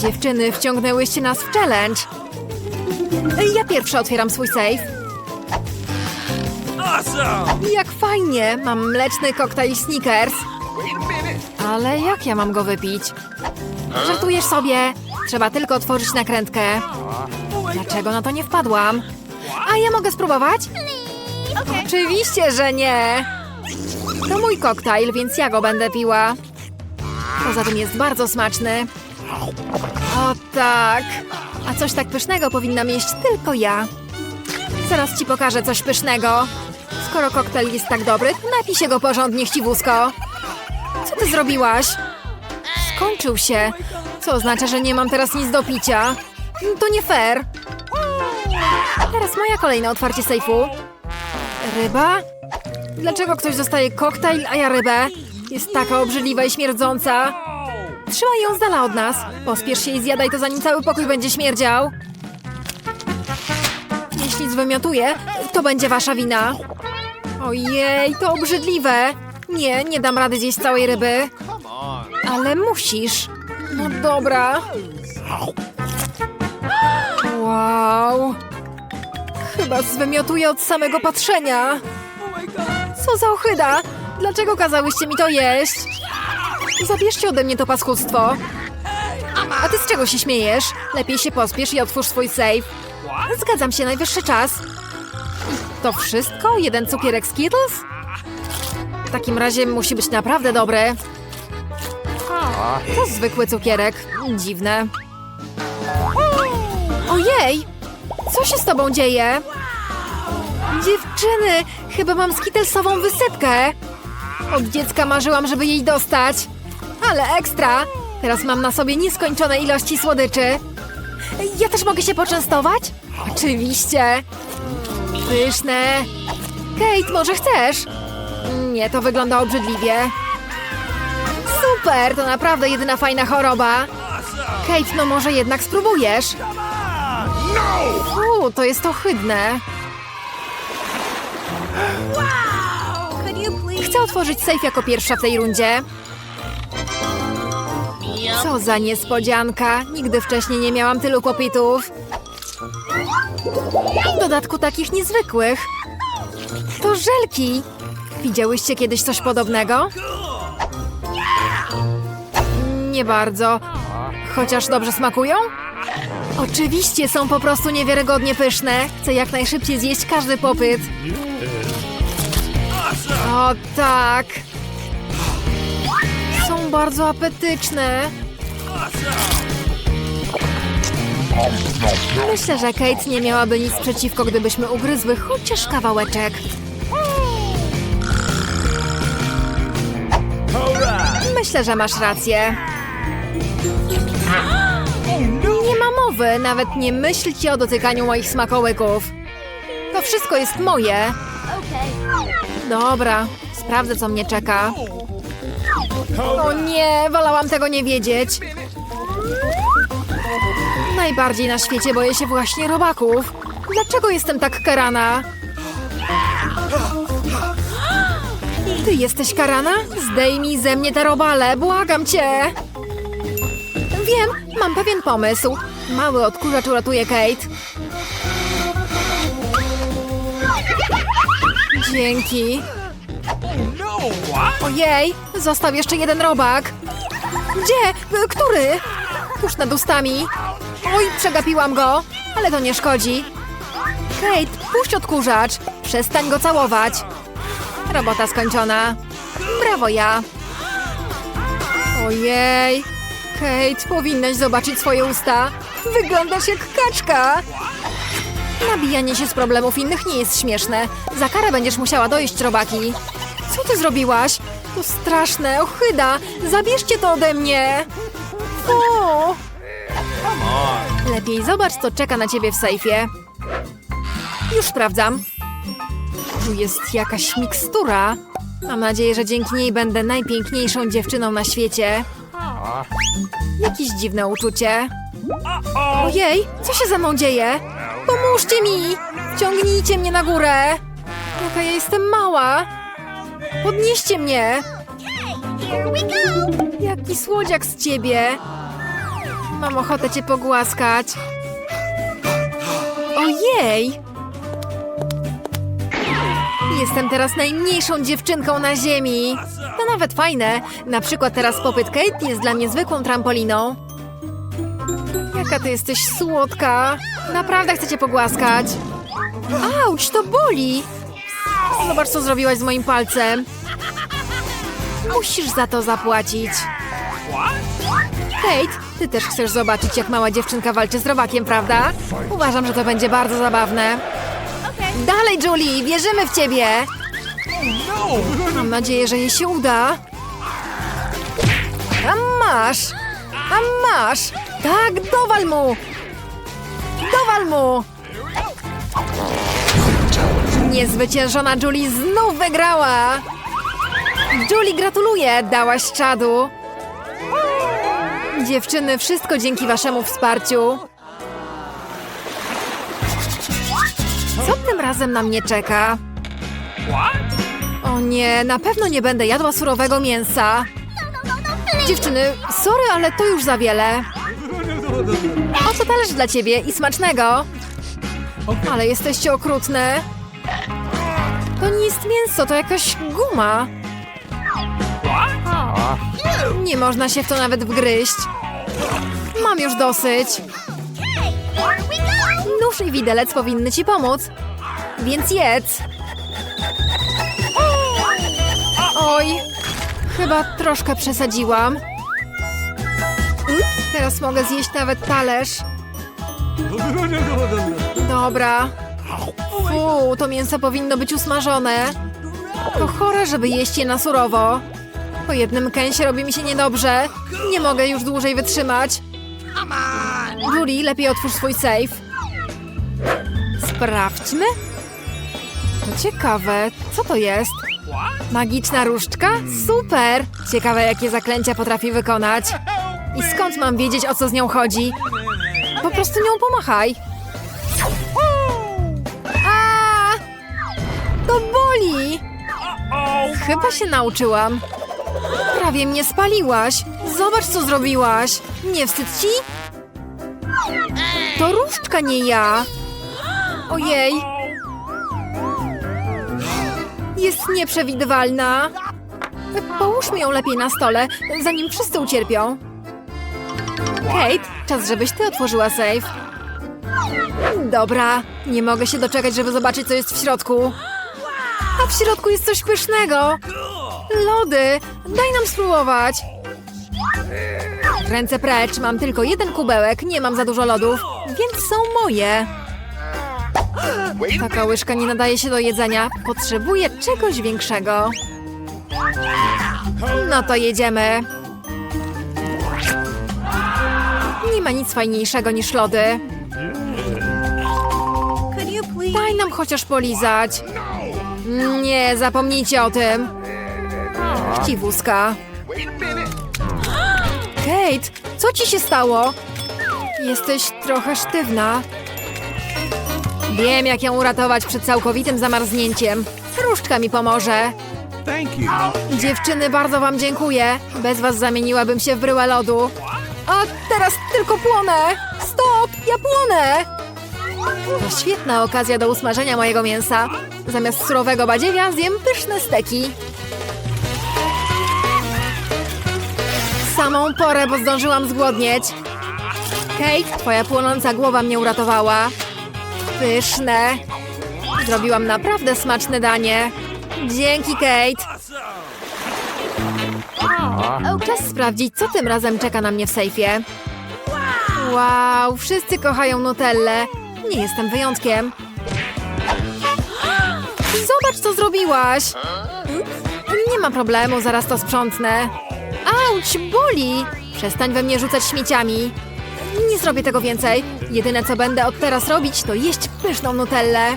Dziewczyny, wciągnęłyście nas w challenge. Ja pierwsza otwieram swój safe. Awesome! Jak fajnie, mam mleczny koktajl Snickers. Ale jak ja mam go wypić? Żartujesz sobie? Trzeba tylko otworzyć nakrętkę. Dlaczego na to nie wpadłam? A ja mogę spróbować? Oczywiście, że nie. To mój koktajl, więc ja go będę piła. Poza tym jest bardzo smaczny. O tak. A coś tak pysznego powinna mieć tylko ja. Zaraz ci pokażę coś pysznego. Skoro koktajl jest tak dobry, napij się go porządnie, chciwusko. Co ty zrobiłaś? Skończył się. Co oznacza, że nie mam teraz nic do picia? To nie fair. Teraz moja kolejne otwarcie sejfu. Ryba? Dlaczego ktoś dostaje koktajl, a ja rybę? Jest taka obrzydliwa i śmierdząca. Trzymaj ją z dala od nas. Pospiesz się i zjadaj to, zanim cały pokój będzie śmierdział. Jeśli zwymiotuję, to będzie wasza wina. Ojej, to obrzydliwe. Nie, nie dam rady zjeść całej ryby. Ale musisz. No dobra. Wow. Chyba zwymiotuję od samego patrzenia. Co za ochyda? Dlaczego kazałyście mi to jeść? Zabierzcie ode mnie to paskudztwo. A ty z czego się śmiejesz? Lepiej się pospiesz i otwórz swój safe. Zgadzam się, najwyższy czas. To wszystko? Jeden cukierek Skittles? W takim razie musi być naprawdę dobry. To zwykły cukierek. Dziwne. Ojej! Co się z tobą dzieje? Dziewczyny, chyba mam skittlesową wysypkę. Od dziecka marzyłam, żeby jej dostać. Ale ekstra! Teraz mam na sobie nieskończone ilości słodyczy. Ja też mogę się poczęstować? Oczywiście. Pyszne. Kate, może chcesz? Nie, to wygląda obrzydliwie. Super, to naprawdę jedyna fajna choroba. Kate, no może jednak spróbujesz? Uuu, to jest ohydne. Chcę otworzyć safe jako pierwsza w tej rundzie. Co za niespodzianka. Nigdy wcześniej nie miałam tylu popitów. W dodatku takich niezwykłych. To żelki. Widziałyście kiedyś coś podobnego? Nie bardzo. Chociaż dobrze smakują? Oczywiście są po prostu niewiarygodnie pyszne. Chcę jak najszybciej zjeść każdy popyt. O tak. Bardzo apetyczne. Myślę, że Kate nie miałaby nic przeciwko, gdybyśmy ugryzły chociaż kawałeczek. Myślę, że masz rację. Nie ma mowy, nawet nie myślcie o dotykaniu moich smakołyków. To wszystko jest moje. Dobra, sprawdzę, co mnie czeka. O nie, wolałam tego nie wiedzieć. Najbardziej na świecie boję się właśnie robaków. Dlaczego jestem tak karana? Ty jesteś karana? Zdejmij ze mnie te robale, błagam cię! Wiem, mam pewien pomysł. Mały odkurzacz uratuje Kate. Dzięki. Ojej, został jeszcze jeden robak. Gdzie? Który? Tuż nad ustami. Oj, przegapiłam go, ale to nie szkodzi. Kate, puść odkurzacz. Przestań go całować. Robota skończona. Brawo ja. Ojej. Kate, powinnaś zobaczyć swoje usta. Wyglądasz jak kaczka. Nabijanie się z problemów innych nie jest śmieszne. Za karę będziesz musiała dojeść robaki. Co ty zrobiłaś? To straszne, ochyda. Zabierzcie to ode mnie. O! Lepiej zobacz, co czeka na ciebie w sejfie. Już sprawdzam. Tu jest jakaś mikstura. Mam nadzieję, że dzięki niej będę najpiękniejszą dziewczyną na świecie. Jakieś dziwne uczucie. Ojej, co się ze mną dzieje? Pomóżcie mi! Ciągnijcie mnie na górę! Jaka ja jestem mała! Podnieście mnie! Jaki słodziak z ciebie! Mam ochotę cię pogłaskać. Ojej! Jestem teraz najmniejszą dziewczynką na ziemi. To nawet fajne. Na przykład teraz popyt Kate jest dla mnie zwykłą trampoliną. Jaka ty jesteś słodka. Naprawdę chcę cię pogłaskać. Auć, to boli. Zobacz, co zrobiłaś z moim palcem. Musisz za to zapłacić. Kate, ty też chcesz zobaczyć, jak mała dziewczynka walczy z robakiem, prawda? Uważam, że to będzie bardzo zabawne. Dalej, Julie, wierzymy w ciebie. Mam nadzieję, że jej się uda. A masz! A masz! Tak, dowal mu! Dowal mu! Niezwyciężona Julie znów wygrała! Julie, gratuluję! Dałaś czadu! Dziewczyny, wszystko dzięki waszemu wsparciu. Co tym razem na mnie czeka? O nie, na pewno nie będę jadła surowego mięsa. Dziewczyny, sorry, ale to już za wiele. Oto talerz dla ciebie i smacznego. Ale jesteście okrutne. To nie jest mięso, to jakaś guma. Nie można się w to nawet wgryźć. Mam już dosyć. Nóż i widelec powinny ci pomóc. Więc jedz. Oj, chyba troszkę przesadziłam. Teraz mogę zjeść nawet talerz. Dobra. Fu, to mięso powinno być usmażone. To chore, żeby jeść je na surowo. Po jednym kęsie robi mi się niedobrze. Nie mogę już dłużej wytrzymać. Julie, lepiej otwórz swój safe. Sprawdźmy. To ciekawe. Co to jest? Magiczna różdżka? Super! Ciekawe, jakie zaklęcia potrafi wykonać. I skąd mam wiedzieć, o co z nią chodzi? Po prostu nią pomachaj. To boli! Chyba się nauczyłam. Prawie mnie spaliłaś. Zobacz, co zrobiłaś. Nie wstyd ci? To różdżka, nie ja. Ojej. Jest nieprzewidywalna. Połóżmy ją lepiej na stole, zanim wszyscy ucierpią. Kate, czas, żebyś ty otworzyła safe. Dobra, nie mogę się doczekać, żeby zobaczyć, co jest w środku. A w środku jest coś pysznego. Lody, daj nam spróbować. Ręce precz, mam tylko jeden kubełek, nie mam za dużo lodów, więc są moje. Taka łyżka nie nadaje się do jedzenia, potrzebuję czegoś większego. No to jedziemy. Nie ma nic fajniejszego niż lody. Daj nam chociaż polizać. Nie, zapomnijcie o tym. Chciwuska. Kate, co ci się stało? Jesteś trochę sztywna. Wiem, jak ją uratować przed całkowitym zamarznięciem. Różdżka mi pomoże. Dziewczyny, bardzo wam dziękuję. Bez was zamieniłabym się w bryłę lodu. A teraz tylko płonę! Stop! Ja płonę! To świetna okazja do usmażenia mojego mięsa. Zamiast surowego badziewia zjem pyszne steki. W Samą porę, bo zdążyłam zgłodnieć. Kate, twoja płonąca głowa mnie uratowała. Pyszne. Zrobiłam naprawdę smaczne danie. Dzięki, Kate. Czas sprawdzić, co tym razem czeka na mnie w sejfie. Wow, wszyscy kochają Nutellę. Nie jestem wyjątkiem. Zobacz, co zrobiłaś. Nie ma problemu, zaraz to sprzątnę. Auć, boli. Przestań we mnie rzucać śmieciami. Nie zrobię tego więcej. Jedyne, co będę od teraz robić, to jeść pyszną Nutellę.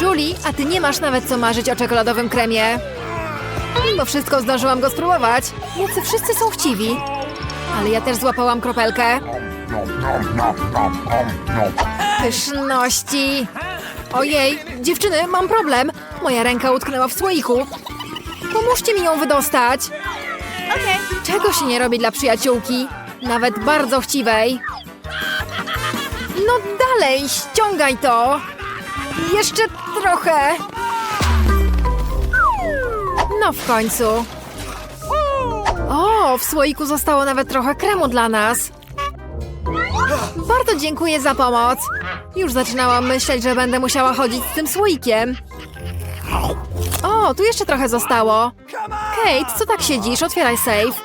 Julie, a ty nie masz nawet co marzyć o czekoladowym kremie. Mimo wszystko zdążyłam go spróbować. Jacy wszyscy są chciwi. Ale ja też złapałam kropelkę. Pyszności. Ojej, dziewczyny, mam problem. Moja ręka utknęła w słoiku. Pomóżcie mi ją wydostać. Czego się nie robi dla przyjaciółki? Nawet bardzo chciwej. No dalej, ściągaj to. Jeszcze trochę. No w końcu. O, w słoiku zostało nawet trochę kremu dla nas. Bardzo dziękuję za pomoc. Już zaczynałam myśleć, że będę musiała chodzić z tym słoikiem. O, tu jeszcze trochę zostało. Kate, co tak siedzisz? Otwieraj safe.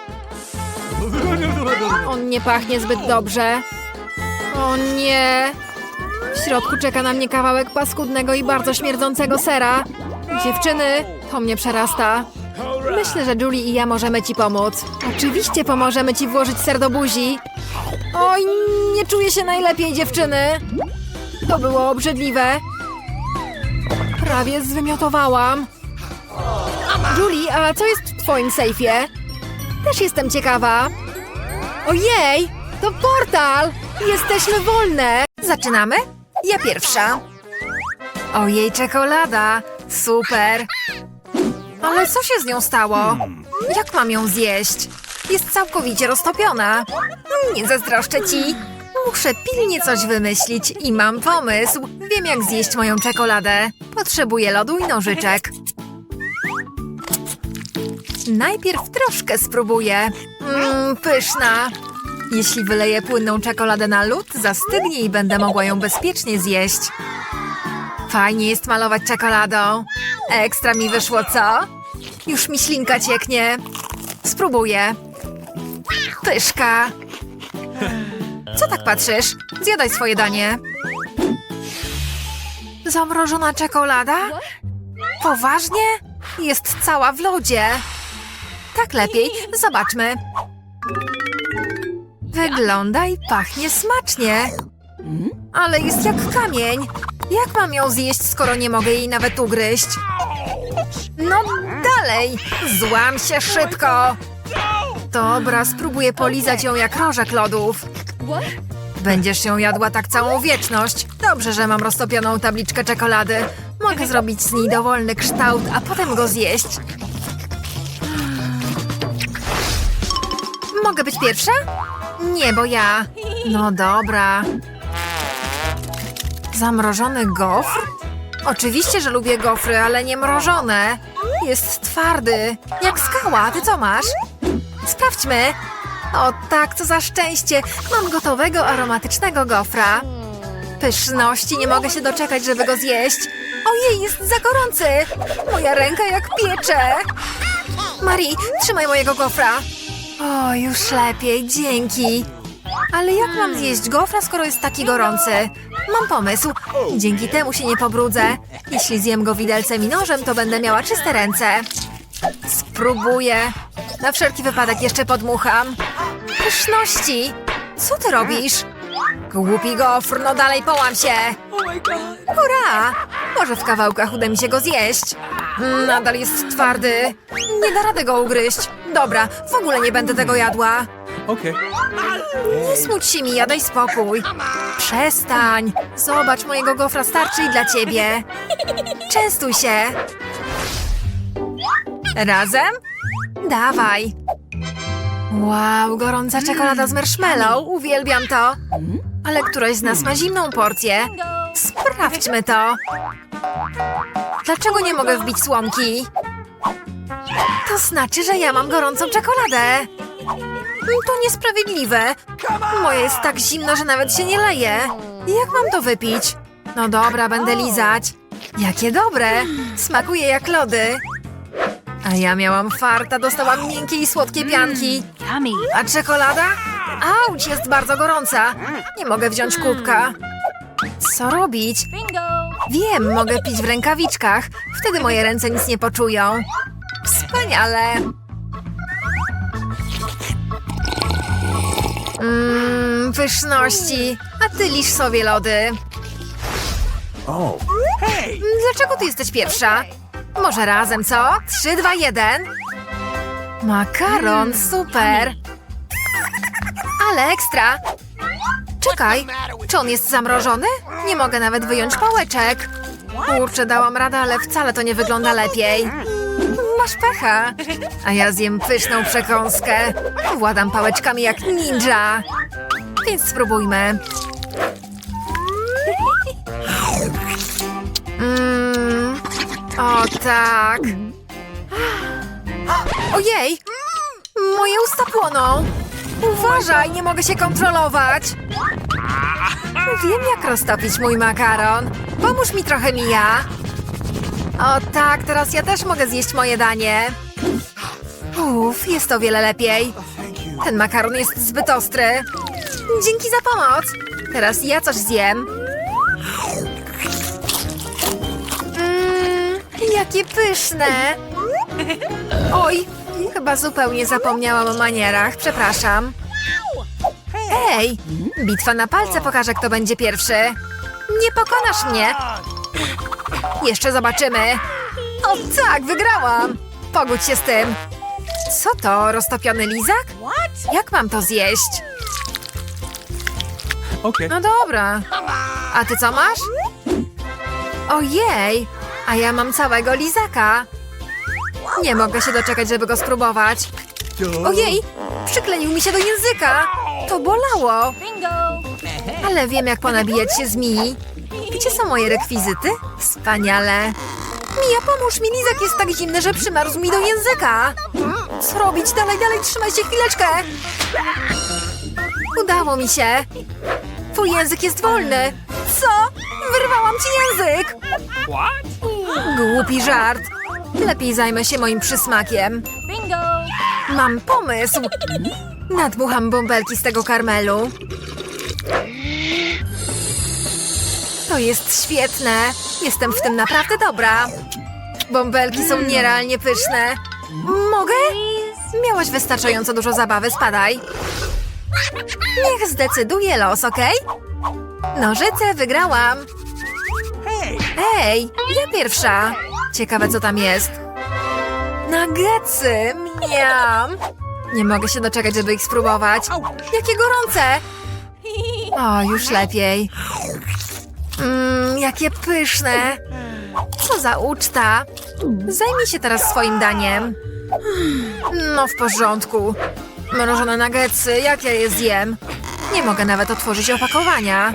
On nie pachnie zbyt dobrze. O nie. W środku czeka na mnie kawałek paskudnego i bardzo śmierdzącego sera. Dziewczyny, to mnie przerasta. Myślę, że Julie i ja możemy ci pomóc. Oczywiście pomożemy ci włożyć ser do buzi. Oj, nie czuję się najlepiej, dziewczyny. To było obrzydliwe. Prawie zwymiotowałam. Julie, a co jest w twoim sejfie? Też jestem ciekawa. Ojej, to portal! Jesteśmy wolne! Zaczynamy? Ja pierwsza. Ojej, czekolada! Super! Ale co się z nią stało? Jak mam ją zjeść? Jest całkowicie roztopiona. Nie zazdroszczę ci. Muszę pilnie coś wymyślić i mam pomysł. Wiem, jak zjeść moją czekoladę. Potrzebuję lodu i nożyczek. Najpierw troszkę spróbuję. Mmm, pyszna. Jeśli wyleję płynną czekoladę na lód, zastygnie i będę mogła ją bezpiecznie zjeść. Fajnie jest malować czekoladą. Ekstra mi wyszło, co? Już mi ślinka cieknie. Spróbuję. Pyszka. Co tak patrzysz? Zjadaj swoje danie. Zamrożona czekolada? Poważnie? Jest cała w lodzie. Tak lepiej. Zobaczmy. Wygląda i pachnie smacznie. Ale jest jak kamień. Jak mam ją zjeść, skoro nie mogę jej nawet ugryźć? No dalej! Złam się szybko! Dobra, spróbuję polizać ją jak rożek lodów. Będziesz ją jadła tak całą wieczność. Dobrze, że mam roztopioną tabliczkę czekolady. Mogę zrobić z niej dowolny kształt, a potem go zjeść. Mogę być pierwsza? Nie, bo ja. No dobra. Zamrożony gofr? Oczywiście, że lubię gofry, ale nie mrożone. Jest twardy. Jak skała. Ty co masz? Sprawdźmy. O tak, co za szczęście. Mam gotowego, aromatycznego gofra. Pyszności, nie mogę się doczekać, żeby go zjeść. Ojej, jest za gorący. Moja ręka jak piecze. Marie, trzymaj mojego gofra. O, już lepiej, dzięki. Ale jak mam zjeść gofra, skoro jest taki gorący? Mam pomysł. Dzięki temu się nie pobrudzę. Jeśli zjem go widelcem i nożem, to będę miała czyste ręce. Spróbuję. Na wszelki wypadek jeszcze podmucham. Pyszności! Co ty robisz? Głupi gofr, no dalej połam się. Oh. Hurra! Może w kawałkach uda mi się go zjeść. Nadal jest twardy. Nie da rady go ugryźć. Dobra, w ogóle nie będę tego jadła. Okay. Nie smuć się mi, daj spokój. Przestań. Zobacz, mojego gofra starczy i dla ciebie. Częstuj się. Razem? Dawaj. Wow, gorąca czekolada z marshmallow. Uwielbiam to. Ale któraś z nas ma zimną porcję. Sprawdźmy to. Dlaczego nie mogę wbić słomki? To znaczy, że ja mam gorącą czekoladę. To niesprawiedliwe. Moje jest tak zimno, że nawet się nie leje. Jak mam to wypić? No dobra, będę lizać. Jakie dobre. Smakuje jak lody. A ja miałam farta, dostałam miękkie i słodkie pianki. Yummy. A czekolada? Auć, jest bardzo gorąca. Nie mogę wziąć kubka. Co robić? Bingo. Wiem, mogę pić w rękawiczkach. Wtedy moje ręce nic nie poczują. Wspaniale. Mmm, pyszności. A ty lisz sobie lody. Oh. Hey. Dlaczego ty jesteś pierwsza? Może razem, co? Trzy, dwa, jeden. Makaron, super. Ale ekstra. Czekaj, czy on jest zamrożony? Nie mogę nawet wyjąć pałeczek. Kurczę, dałam radę, ale wcale to nie wygląda lepiej. masz pecha. A ja zjem pyszną przekąskę. Władam pałeczkami jak ninja. Więc spróbujmy. Tak. Ojej! Moje usta płoną. Uważaj, nie mogę się kontrolować. Wiem, jak roztopić mój makaron. Pomóż mi trochę, Mija. O tak, teraz ja też mogę zjeść moje danie. Uff, jest o wiele lepiej. Ten makaron jest zbyt ostry. Dzięki za pomoc. Teraz ja coś zjem. Jakie pyszne. Oj, chyba zupełnie zapomniałam o manierach. Przepraszam. Ej, bitwa na palce pokaże, kto będzie pierwszy. Nie pokonasz mnie. Jeszcze zobaczymy. O tak, wygrałam. Pogódź się z tym. Co to, roztopiony lizak? Jak mam to zjeść? No dobra. A ty co masz? Ojej, a ja mam całego lizaka. Nie mogę się doczekać, żeby go spróbować. Ojej, przykleił mi się do języka. To bolało. Ale wiem, jak ponabijać się z Mii. Gdzie są moje rekwizyty? Wspaniale. Mija, pomóż mi, lizak jest tak zimny, że przymarzł mi do języka. Co robić? Dalej, dalej, trzymaj się chwileczkę. Udało mi się. Twój język jest wolny. Co? Wyrwałam ci język. Głupi żart. Lepiej zajmę się moim przysmakiem. Mam pomysł. Nadmucham bąbelki z tego karmelu. To jest świetne. Jestem w tym naprawdę dobra. Bąbelki są nierealnie pyszne. Mogę? Miałaś wystarczająco dużo zabawy, spadaj. Niech zdecyduje los, okej? Nożyce, wygrałam. Ej, ja pierwsza. Ciekawe, co tam jest. Nuggetsy, miam. Nie mogę się doczekać, żeby ich spróbować. Jakie gorące! O, już lepiej. Mmm, jakie pyszne. Co za uczta. Zajmij się teraz swoim daniem. No, w porządku. Mrożone nuggetsy, jak ja je zjem? Nie mogę nawet otworzyć opakowania.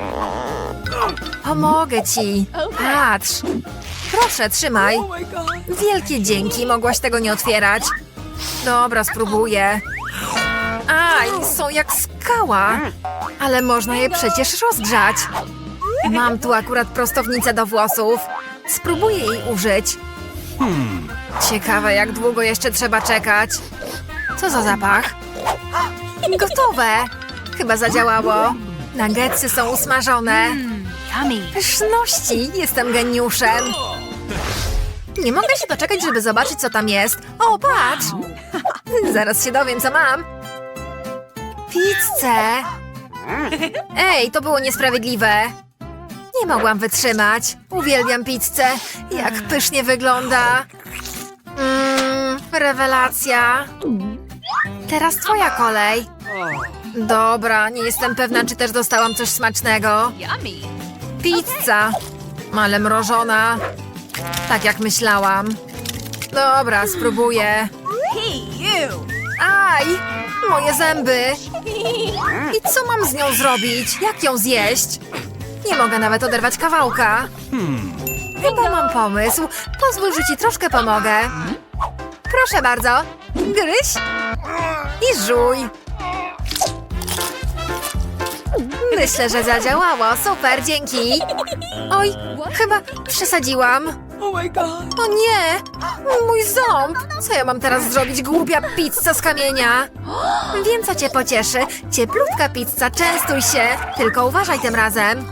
Pomogę ci. Patrz. Proszę, trzymaj. Wielkie dzięki, mogłaś tego nie otwierać. Dobra, spróbuję. Aj, są jak skała. Ale można je przecież rozgrzać. Mam tu akurat prostownicę do włosów. Spróbuję jej użyć. Ciekawe, jak długo jeszcze trzeba czekać. Co za zapach? Gotowe. Chyba zadziałało. Nuggetsy są usmażone. Pyszności, jestem geniuszem. Nie mogę się doczekać, żeby zobaczyć, co tam jest. O, patrz! Zaraz się dowiem, co mam. Pizzę! Ej, to było niesprawiedliwe. Nie mogłam wytrzymać. Uwielbiam pizzę. Jak pysznie wygląda. Mmm, rewelacja. Teraz twoja kolej. Dobra, nie jestem pewna, czy też dostałam coś smacznego. Pizza. Ale mrożona. Tak jak myślałam. Dobra, spróbuję. Aj! Moje zęby! I co mam z nią zrobić? Jak ją zjeść? Nie mogę nawet oderwać kawałka. Chyba mam pomysł. Pozwól, że ci troszkę pomogę. Proszę bardzo. Gryź i żuj. Myślę, że zadziałało. Super, dzięki. Oj, chyba przesadziłam. Oh. O nie! Mój ząb! Co ja mam teraz zrobić, głupia pizza z kamienia? Wiem, co cię pocieszy. Cieplutka pizza, częstuj się. Tylko uważaj tym razem.